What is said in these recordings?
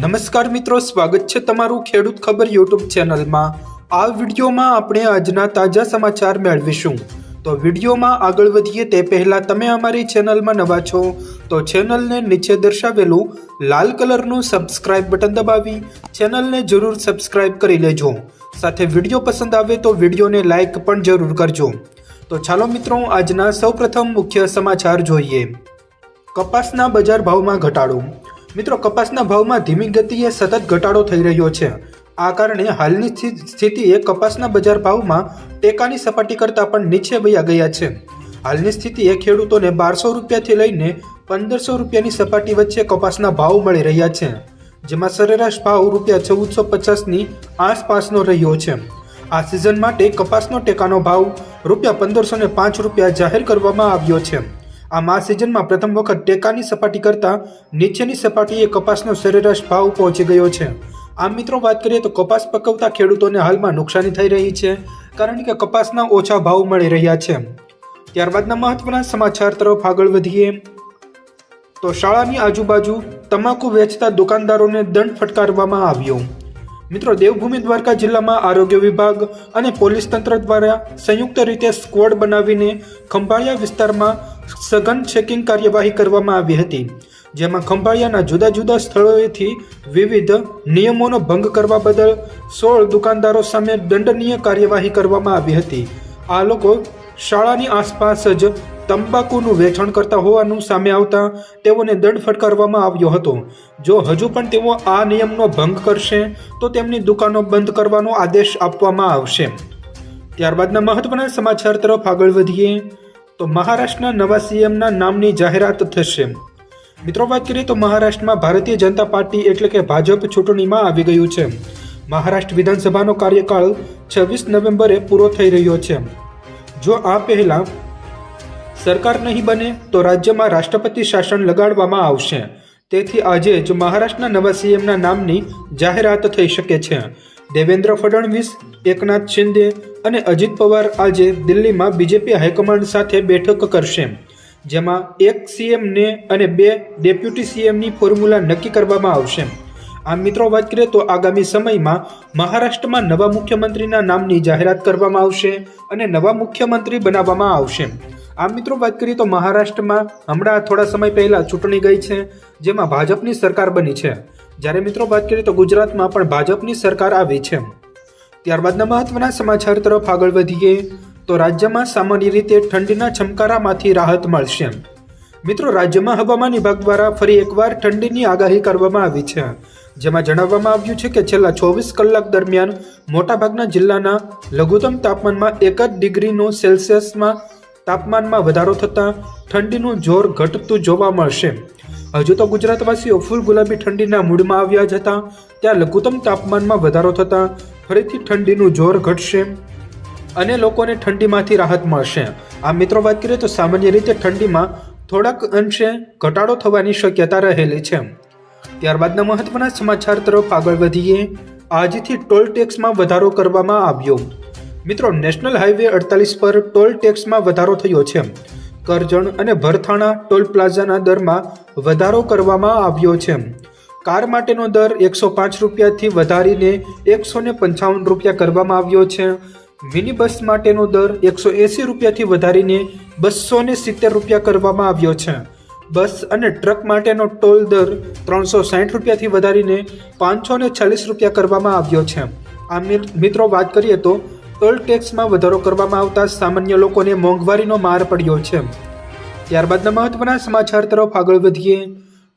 નમસ્કાર મિત્રો, સ્વાગત છે તમારું ખેડૂત ખબર યુટ્યુબ ચેનલમાં. આ વિડીયોમાં આપણે આજના તાજા સમાચાર મેળવીશું. તો વિડીયોમાં આગળ વધીએ તે પહેલાં તમે અમારી ચેનલમાં નવા છો, તો ચેનલને નીચે દર્શાવેલું લાલ કલરનું સબસ્ક્રાઇબ બટન દબાવી ચેનલને જરૂર સબસ્ક્રાઇબ કરી લેજો. સાથે વીડિયો પસંદ આવે તો વિડીયોને લાઇક પણ જરૂર કરજો. તો ચાલો મિત્રો, આજના સૌપ્રથમ મુખ્ય સમાચાર જોઈએ. કપાસના બજાર ભાવમાં ઘટાડો. મિત્રો, કપાસના ભાવમાં ધીમી ગતિએ સતત ઘટાડો થઈ રહ્યો છે. આ કારણે હાલની સ્થિતિએ કપાસના બજાર ભાવમાં ટેકાની સપાટી કરતાં પણ નીચે વયા ગયા છે. હાલની સ્થિતિએ ખેડૂતોને બારસો રૂપિયાથી લઈને પંદરસો રૂપિયાની સપાટી વચ્ચે કપાસના ભાવ મળી રહ્યા છે, જેમાં સરેરાશ ભાવ રૂપિયા ચૌદસો પચાસની આસપાસનો રહ્યો છે. આ સિઝન માટે કપાસનો ટેકાનો ભાવ રૂપિયા પંદરસો પાંચ રૂપિયા જાહેર કરવામાં આવ્યો છે. આ સિઝનમાં પ્રથમ વખત ટેકાની સપાટી કરતાં નીચેની સપાટીએ કપાસનો સરેરાશ ભાવ પહોંચી ગયો છે. આમ મિત્રો, વાત કરીએ તો કપાસ પકવતા ખેડૂતોને હાલમાં નુકસાની થઈ રહી છે, કારણ કે કપાસના ઓછા ભાવ મળી રહ્યા છે. ત્યારબાદના મહત્વના સમાચાર તરફ આગળ વધીએ. તો શાળાની આજુબાજુ તમાકુ વેચતા દુકાનદારોને દંડ ફટકારવામાં આવ્યો. મિત્રો, દેવભૂમિ દ્વારકા જિલ્લામાં આરોગ્ય વિભાગ અને પોલીસ તંત્ર દ્વારા સંયુક્ત રીતે સ્કવોડ બનાવીને ખંભાળિયા વિસ્તારમાં સઘન ચેકિંગ કાર્યવાહી કરવામાં આવી હતી, જેમાં ખંભાળિયાના જુદા જુદા સ્થળોએથી વિવિધ નિયમોનો ભંગ કરવા બદલ સોળ દુકાનદારો સામે દંડનીય કાર્યવાહી કરવામાં આવી હતી. આ લોકો શાળાની આસપાસ જ તંબાકુનું વેચાણ કરતા હોવાનું સામે આવતા તેઓને દંડ ફટકારવામાં આવ્યો હતો. જો હજુ પણ તેઓ આ નિયમનો ભંગ કરશે, તો તેમની દુકાનો બંધ કરવાનો આદેશ આપવામાં આવશે. ત્યારબાદના મહત્વના સમાચાર તરફ આગળ વધીએ, તો મહારાષ્ટ્રના નવા સીએમના નામની જાહેરાત થશે. મિત્રો, વાત કરીએ તો મહારાષ્ટ્રમાં ભારતીય જનતા પાર્ટી એટલે કે ભાજપ ચૂંટણીમાં આવી ગયું છે. મહારાષ્ટ્ર વિધાનસભાનો કાર્યકાળ છવ્વીસ નવેમ્બરે પૂરો થઈ રહ્યો છે. જો આ પહેલા સરકાર નહીં બને તો રાજ્યમાં રાષ્ટ્રપતિ શાસન લગાડવામાં આવશે. તેથી આજે જ મહારાષ્ટ્રના નવા સીએમના નામની જાહેરાત થઈ શકે છે. દેવેન્દ્ર ફડણવીસ, એકનાથ શિંદે અને અજીત પવાર આજે દિલ્હીમાં બીજેપી હાઈકમાન્ડ સાથે બેઠક કરશે. જેમાં એક સીએમને અને બે ડેપ્યુટી સીએમની ફોર્મ્યુલા નક્કી કરવામાં આવશે. આ મિત્રો, વાત કરીએ તો આગામી સમયમાં મહારાષ્ટ્રમાં નવા મુખ્યમંત્રીના નામની જાહેરાત કરવામાં આવશે અને નવા મુખ્યમંત્રી બનાવવામાં આવશે. આમ મિત્રો વાત કરીએ તો મહારાષ્ટ્રમાં હમણાં થોડા સમય પહેલાં ચૂંટણી ગઈ છે, જેમાં ભાજપની સરકાર બની છે. જ્યારે મિત્રો વાત કરીએ તો ગુજરાતમાં પણ ભાજપની સરકાર આવી છે. ત્યારબાદના મહત્વના સમાચાર તરફ આગળ વધીએ, તો રાજ્યમાં સામાન્ય રીતે ઠંડીના છમકારામાંથી રાહત મળશે. મિત્રો, રાજ્યમાં હવામાન વિભાગ દ્વારા ફરી એકવાર ઠંડીની આગાહી કરવામાં આવી છે. જેમાં જણાવવામાં આવ્યું છે કે છેલ્લા ચોવીસ કલાક દરમિયાન મોટાભાગના જિલ્લાના લઘુત્તમ તાપમાનમાં એક જ ડિગ્રીનો સેલ્સિયસમાં તાપમાનમાં વધારો થતાં ઠંડીનું જોર ઘટતું જોવા મળશે. હજુ તો ગુજરાતવાસીઓ ફૂલ ગુલાબી ઠંડીના મૂડમાં આવ્યા જ હતા. ત્યાં લઘુત્તમ તાપમાનમાં વધારો થતાં ફરીથી ઠંડીનું જોર ઘટશે અને લોકોને ઠંડીમાંથી રાહત મળશે. આ મિત્રો, વાત કરીએ તો સામાન્ય રીતે ઠંડીમાં થોડાક અંશે ઘટાડો થવાની શક્યતા રહેલી છે. ત્યારબાદના મહત્વના સમાચાર તરફ આગળ વધીએ. આજથી ટોલ ટેક્સમાં વધારો કરવામાં આવ્યો. મિત્રો નેશનલ હાઈવે અડતાલીસ પર ટોલ ટેક્સમાં વધારો થયો છે. કરજણ અને ભરથાણા ટોલ પ્લાઝાના દરમાં વધારો કરવામાં આવ્યો છે. કાર માટેનો દર એકસો પાંચ રૂપિયાથી વધારીને એકસો ને પંચાવન રૂપિયા કરવામાં આવ્યો છે. મિની બસ માટેનો દર એકસો એંસી રૂપિયાથી વધારીને બસો ને સિત્તેર રૂપિયા કરવામાં આવ્યો છે. બસ અને ટ્રક માટેનો ટોલ દર ત્રણસો સાઠ રૂપિયાથી વધારીને પાંચસો ને ચાલીસ રૂપિયા કરવામાં આવ્યો છે. આ મિત્રો, વાત કરીએ તો ટોલ ટેક્સમાં વધારો કરવામાં આવતા સામાન્ય લોકોને મોંઘવારીનો માર પડ્યો છે. ત્યારબાદના મહત્વના સમાચાર તરફ આગળ વધીએ,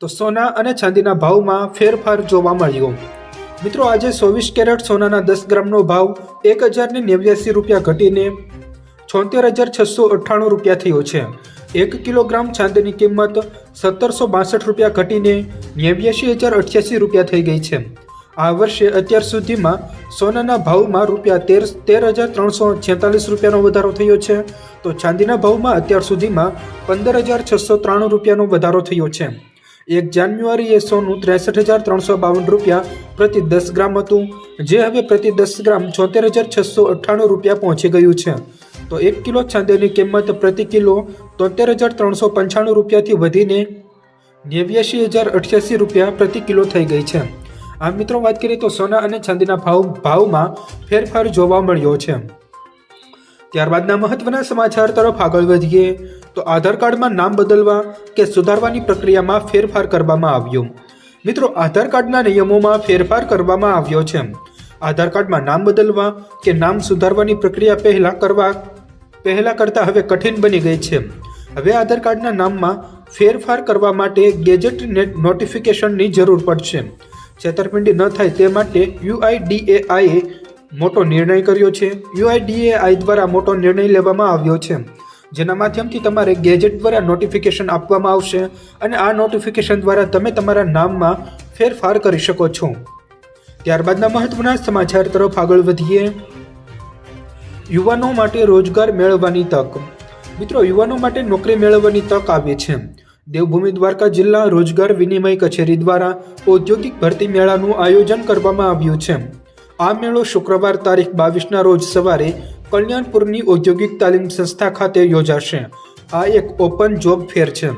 તો સોના અને ચાંદીના ભાવમાં ફેરફાર જોવા મળ્યો. મિત્રો, આજે ચોવીસ કેરેટ સોનાના દસ ગ્રામનો ભાવ એક હજારને નેવ્યાસી રૂપિયા ઘટીને છોતેર હજાર છસો અઠ્ઠાણું રૂપિયા થયો છે. એક કિલોગ્રામ ચાંદીની કિંમત સત્તરસો બાસઠ રૂપિયા ઘટીને નેવ્યાસી હજાર અઠ્યાસી રૂપિયા થઈ ગઈ છે. આ વર્ષે અત્યાર સુધીમાં સોનાના ભાવમાં રૂપિયા તેર તેર હજાર ત્રણસો છેતાલીસ રૂપિયાનો વધારો થયો છે. તો ચાંદીના ભાવમાં અત્યાર સુધીમાં પંદર હજાર છસો ત્રાણું રૂપિયાનો વધારો થયો છે. એક જાન્યુઆરીએ સોનું ત્રેસઠ હજાર ત્રણસો બાવન રૂપિયા પ્રતિ દસ ગ્રામ હતું, જે હવે પ્રતિ દસ ગ્રામ છોતેર હજાર છસો અઠ્ઠાણું રૂપિયા પહોંચી ગયું છે. તો એક કિલો ચાંદીની કિંમત પ્રતિ કિલો તોતેર હજાર ત્રણસો પંચાણું રૂપિયાથી વધીને નેવ્યાસી હજાર અઠ્યાસી રૂપિયા પ્રતિ કિલો થઈ ગઈ છે. આમ મિત્રો, વાત કરીએ તો સોના અને ચાંદીના ભાવ ભાવમાં ફેરફાર જોવા મળ્યો છે. ત્યારબાદના મહત્વના સમાચાર તરફ આગળ વધીએ, તો આધાર કાર્ડમાં નામ બદલવા કે સુધારવાની પ્રક્રિયામાં ફેરફાર કરવામાં આવ્યો. મિત્રો, આધાર કાર્ડના નિયમોમાં ફેરફાર કરવામાં આવ્યો છે. આધાર કાર્ડમાં નામ બદલવા કે નામ સુધારવાની પ્રક્રિયા પહેલા કરવા પહેલા કરતાં હવે કઠિન બની ગઈ છે. હવે આધાર કાર્ડના નામમાં ફેરફાર કરવા માટે ગેજેટ નેટ નોટિફિકેશનની જરૂર પડશે. છેતરપિંડી ન થાય તે માટે યુઆઈડીએઆઈએ મોટો નિર્ણય કર્યો છે. યુઆઈડીએઆઈ દ્વારા મોટો નિર્ણય લેવામાં આવ્યો છે. જેના માધ્યમથી તમારે ગેજેટ દ્વારા નોટિફિકેશન આપવામાં આવશે અને આ નોટિફિકેશન દ્વારા તમે તમારા નામમાં ફેરફાર કરી શકો છો. ત્યારબાદના મહત્વના સમાચાર તરફ આગળ વધીએ. યુવાનો માટે રોજગાર મેળવવાની તક. મિત્રો, યુવાનો માટે નોકરી મેળવવાની તક આવી છે. દેવભૂમિ દ્વારકા જિલ્લા રોજગાર વિનિમય કચેરી દ્વારા ઔદ્યોગિક ભરતી મેળાનું આયોજન કરવામાં આવ્યું છે. આ મેળો શુક્રવાર તારીખ બાવીસના રોજ સવારે કલ્યાણપુરની ઔદ્યોગિક તાલીમ સંસ્થા ખાતે યોજાશે. આ એક ઓપન જોબ ફેર છે.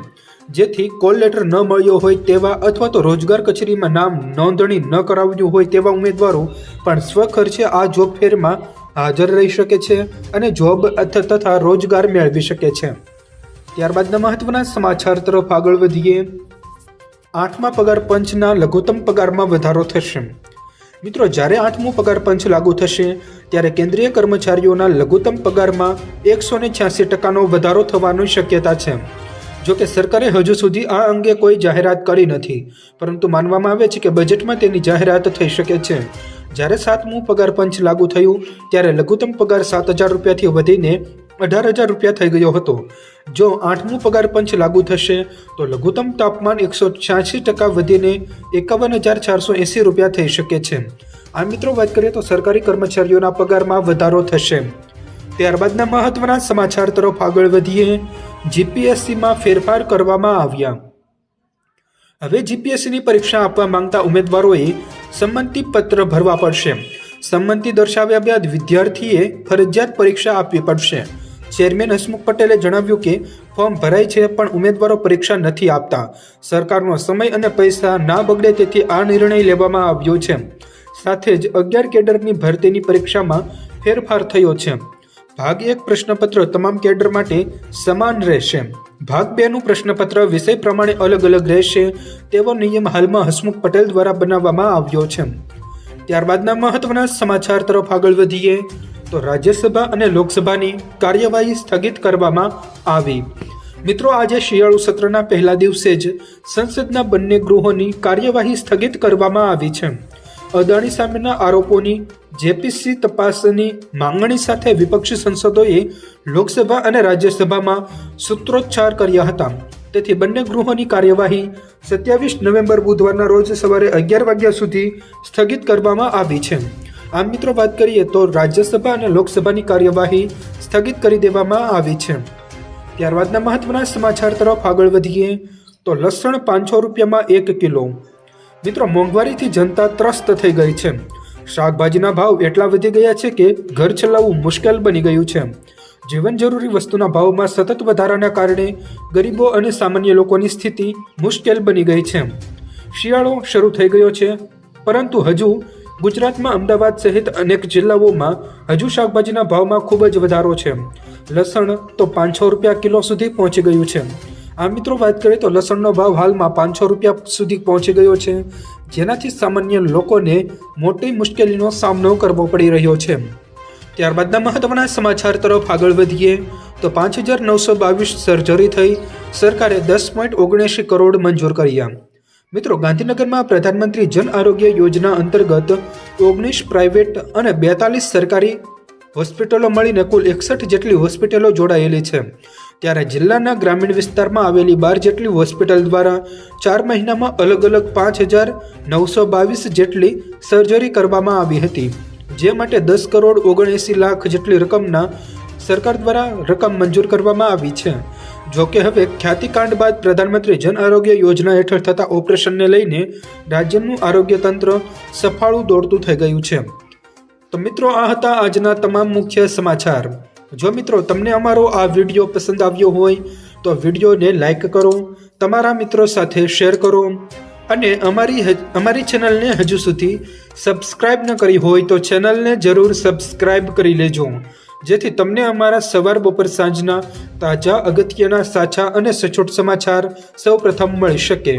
જેથી કોલ લેટર ન મળ્યો હોય તેવા અથવા તો રોજગાર કચેરીમાં નામ નોંધણી ન કરાવ્યું હોય તેવા ઉમેદવારો પણ સ્વખર્ચે આ જોબ ફેરમાં હાજર રહી શકે છે અને જોબ તથા રોજગાર મેળવી શકે છે. ત્યારબાદના મહત્વના સમાચાર તરફ આગળ વધીએ. આઠમા પગાર પંચના લઘુત્તમ પગારમાં વધારો થશે. મિત્રો, જ્યારે આઠમું પગાર પંચ લાગુ થશે, ત્યારે કેન્દ્રીય કર્મચારીઓના લઘુત્તમ પગારમાં એકસો ને છ્યાસી ટકાનો વધારો થવાની શક્યતા છે. જો કે સરકારે હજુ સુધી આ અંગે કોઈ જાહેરાત કરી નથી, પરંતુ માનવામાં આવે છે કે બજેટમાં તેની જાહેરાત થઈ શકે છે. જ્યારે સાતમું પગાર પંચ લાગુ થયું, ત્યારે લઘુત્તમ પગાર સાત હજાર રૂપિયાથી વધીને અઢાર હજાર રૂપિયા થઈ ગયો હતો. જો આઠમું પગાર પંચ લાગુ થશે, તો લઘુત્તમ તાપમાન એકસો છ્યાસી ટકા વધીને એકાવન હજાર ચારસો એંસી રૂપિયા થઈ શકે છે. આ મિત્રો વાત કરીએ તો સરકારી કર્મચારીઓના પગારમાં વધારો થશે. ત્યારબાદના મહત્વના સમાચાર તરફ આગળ વધીએ. જીપીએસસીમાં ફેરફાર કરવામાં આવ્યા. હવે જીપીએસસીની પરીક્ષા આપવા માંગતા ઉમેદવારોએ સંમતિ પત્ર ભરવા પડશે. સંમતિ દર્શાવ્યા બાદ વિદ્યાર્થીએ ફરજિયાત પરીક્ષા આપવી પડશે. ચેરમેન હસમુખ પટેલે જણાવ્યું કે, ફોર્મ ભરાય છે પણ ઉમેદવારો પરીક્ષા નથી આપતા. સરકારનો સમય અને પૈસા ના બગડે તેથી આ નિર્ણય લેવામાં આવ્યો છે. સાથે જ અગિયાર કેડરની ભરતીની પરીક્ષામાં ફેરફાર થયો છે. ભાગ એક પ્રશ્નપત્ર તમામ કેડર માટે સમાન રહેશે. ભાગ બેનું પ્રશ્નપત્ર વિષય પ્રમાણે અલગ અલગ રહેશે તેવો નિયમ હાલમાં હસમુખ પટેલ દ્વારા બનાવવામાં આવ્યો છે. ત્યારબાદના મહત્વના સમાચાર તરફ આગળ વધીએ. તો રાજ્યસભા અને લોકસભાની કાર્યવાહી સ્થગિત કરવામાં આવી. મિત્રો, આજે શિયાળુ સત્રના પહેલા દિવસે જ સંસદના બંને ગૃહોની કાર્યવાહી સ્થગિત કરવામાં આવી છે. અદાણી સામેના આરોપોની જેપીસી તપાસની માંગણી સાથે વિપક્ષી સંસદોએ લોકસભા અને રાજ્યસભામાં સૂત્રોચ્ચાર કર્યા હતા. તેથી બંને ગૃહોની કાર્યવાહી સત્યાવીસ નવેમ્બર બુધવારના રોજ સવારે અગિયાર વાગ્યા સુધી સ્થગિત કરવામાં આવી છે. આમ મિત્રો વાત કરીએ તો રાજ્યસભા અને લોકસભાની કાર્યવાહી સ્થગિત કરી દેવામાં આવી છે. ત્યારબાદના મહત્વના સમાચાર તરફ આગળ વધીએ તો લસણ પાંચસો રૂપિયામાં એક કિલો. મિત્રો મોંઘવારીથી જનતા ત્રસ્ત થઈ ગઈ છે. શાકભાજીના ભાવ એટલા વધી ગયા છે કે ઘર ચલાવવું મુશ્કેલ બની ગયું છે. જીવન જરૂરી વસ્તુના ભાવમાં સતત વધારાના કારણે ગરીબો અને સામાન્ય લોકોની સ્થિતિ મુશ્કેલ બની ગઈ છે. શિયાળો શરૂ થઈ ગયો છે, પરંતુ હજુ ગુજરાતમાં અમદાવાદ સહિત અનેક જિલ્લાઓમાં હજુ શાકભાજીના ભાવમાં ખૂબ જ વધારો છે. લસણ તો પાંચસો રૂપિયા કિલો સુધી પહોંચી ગયું છે. આ મિત્રો વાત કરીએ તો લસણનો ભાવ હાલમાં પાંચસો રૂપિયા સુધી પહોંચી ગયો છે, જેનાથી સામાન્ય લોકોને મોટી મુશ્કેલીનો સામનો કરવો પડી રહ્યો છે. ત્યારબાદના મહત્વના સમાચાર તરફ આગળ વધીએ, તો પાંચ હજાર નવસો બાવીસ સર્જરી થઈ, સરકારે દસ પોઈન્ટ ઓગણએંશી કરોડ મંજૂર કર્યા. મિત્રો, ગાંધીનગરમાં પ્રધાનમંત્રી જન આરોગ્ય યોજના અંતર્ગત ઓગણીસ પ્રાઇવેટ અને બેતાલીસ સરકારી હોસ્પિટલો મળીને કુલ એકસઠ જેટલી હોસ્પિટલો જોડાયેલી છે. ત્યારે જિલ્લાના ગ્રામીણ વિસ્તારમાં આવેલી બાર જેટલી હોસ્પિટલ દ્વારા ચાર મહિનામાં અલગ અલગ પાંચ હજાર નવસો બાવીસ જેટલી સર્જરી કરવામાં આવી હતી. જે માટે દસ કરોડ ઓગણએંસી લાખ જેટલી રકમના સરકાર દ્વારા રકમ મંજૂર કરવામાં આવી છે. જોકે હવે ખ્યાતિકાંડ બાદ પ્રધાનમંત્રી જન આરોગ્ય યોજના હેઠળ થતા ઓપરેશનને લઈને રાજ્યનું આરોગ્ય તંત્ર સફાળું દોડતું થઈ ગયું છે. તો મિત્રો, આ હતા આજના તમામ મુખ્ય સમાચાર. જો મિત્રો, તમને અમારો આ વીડિયો પસંદ આવ્યો હોય, તો વિડીયોને લાઈક કરો, તમારા મિત્રો સાથે શેર કરો અને અમારી અમારી ચેનલને હજુ સુધી સબસ્ક્રાઇબ ન કરી હોય તો ચેનલને જરૂર સબસ્ક્રાઇબ કરી લેજો. જેથી તમને અમારા સવાર બપોર સાંજના તાજા અગત્યના સાચા અને સચોટ સમાચાર સૌપ્રથમ મળી શકે.